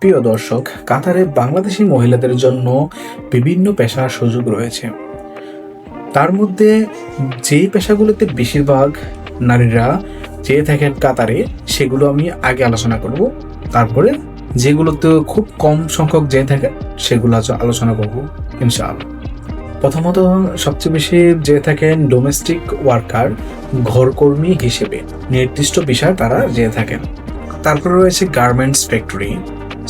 প্রিয় দর্শক, কাতারে বাংলাদেশি মহিলাদের জন্য বিভিন্ন পেশার সুযোগ রয়েছে। তার মধ্যে যেই পেশাগুলোতে বেশিরভাগ নারীরা চেয়ে থাকেন কাতারে, সেগুলো আমি আগে আলোচনা করব। তারপরে যেগুলোতে খুব কম সংখ্যক যেয়ে থাকেন, সেগুলো আলোচনা করব, ইনশাআল্লাহ। প্রথমত সবচেয়ে বেশি যেয়ে থাকেন ডোমেস্টিক ওয়ার্কার, ঘরকর্মী হিসেবে। নির্দিষ্ট বিষয় তারা যেয়ে থাকেন। তারপরে রয়েছে গার্মেন্টস ফ্যাক্টরি।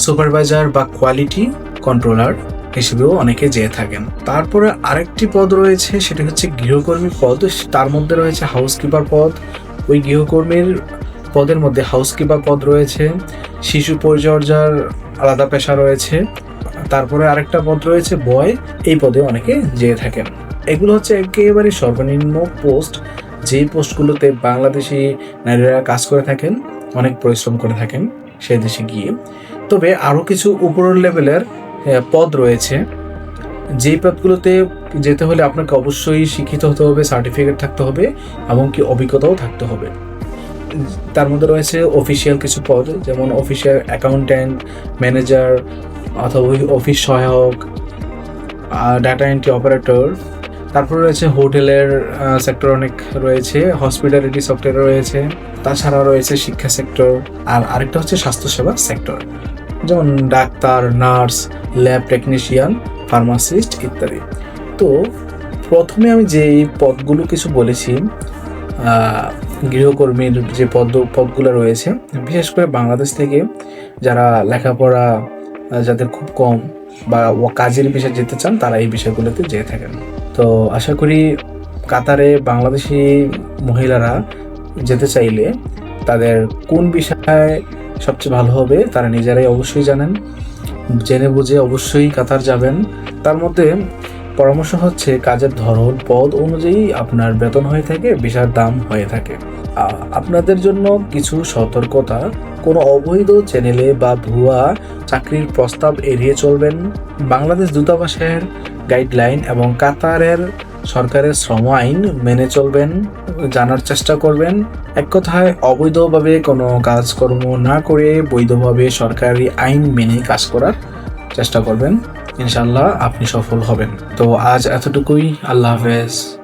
সুপারভাইজার বা কোয়ালিটি কন্ট্রোলার হিসেবেও অনেকে যেয়ে থাকেন। তারপরে আরেকটি পদ রয়েছে, সেটা হচ্ছে গৃহকর্মী পদ। তার মধ্যে রয়েছে হাউসকিপার পদ। ওই গৃহকর্মীর পদের মধ্যে হাউসকিপার পদ রয়েছে। শিশু পরিচর্যার আলাদা পেশা রয়েছে। তারপরে আরেকটা পদ রয়েছে বয় এই পদে অনেকে যেয়ে থাকেন। এগুলো হচ্ছে একেবারে সর্বনিম্ন পোস্ট। যেই পোস্টগুলোতে বাংলাদেশি নারীরা কাজ করে থাকেন, অনেক পরিশ্রম করে থাকেন। সে দেশে গিয়ে। তবে আরও কিছু উপরের লেভেলের পদ রয়েছে। যেই পদগুলোতে যেতে হলে আপনাকে অবশ্যই শিক্ষিত হতে হবে, সার্টিফিকেট থাকতে হবে এবং কি অভিজ্ঞতাও থাকতে হবে। তার মধ্যে রয়েছে অফিসিয়াল কিছু পদ, যেমন অফিসিয়াল অ্যাকাউন্ট্যান্ট, ম্যানেজার, অথবা অফিস সহায়ক ডাটা এন্ট্রি অপারেটর তারপরে রয়েছে হোটেলের সেক্টর অনেক রয়েছে হসপিটালিটি সেক্টর রয়েছে, তাছাড়া রয়েছে শিক্ষা সেক্টর আর আরেকটা হচ্ছে স্বাস্থ্যসেবা সেক্টর যেমন doctor nurse lab technician pharmacist ইত্যাদি। তো প্রথমে আমি যে পদগুলো কিছু বলেছি গৃহকর্মীর যে পদ, পদগুলো রয়েছে, বিশেষ করে বাংলাদেশ থেকে যারা লেখাপড়া যাদের খুব কম বা ও কাজের বিষয়ে যেতে চান, তারা এই বিষয়গুলোতে যেয়ে থাকেন। তো আশা করি কাতারে বাংলাদেশি মহিলারা যেতে চাইলে তাদের কোন বিষয়ে সবচেয়ে ভালো হবে তারা নিজেরাই অবশ্যই জানেন। জেনে বুঝে অবশ্যই কাতার যাবেন। তার মধ্যে পরামর্শ হচ্ছে কাজের ধরন, পদ অনুযায়ী আপনার বেতন হয়ে থাকে ভিসার দাম হয়ে থাকে। আপনাদের জন্য কিছু সতর্কতা, কোনো অবৈধ চ্যানেলে বা ভুয়া চাকরির প্রস্তাব এড়িয়ে চলবেন। বাংলাদেশ দূতাবাসের গাইডলাইন এবং কাতারের সরকারের শ্রম আইন মেনে চলবেন, জানার চেষ্টা করবেন। এক কথায়, অবৈধভাবে কোনো কাজকর্ম না করে বৈধভাবে সরকারি আইন মেনে কাজ করার চেষ্টা করবেন। ইনশাল্লাহ আপনি সফল হবেন। তো আজ এতটুকুই, আল্লাহ হাফেজ।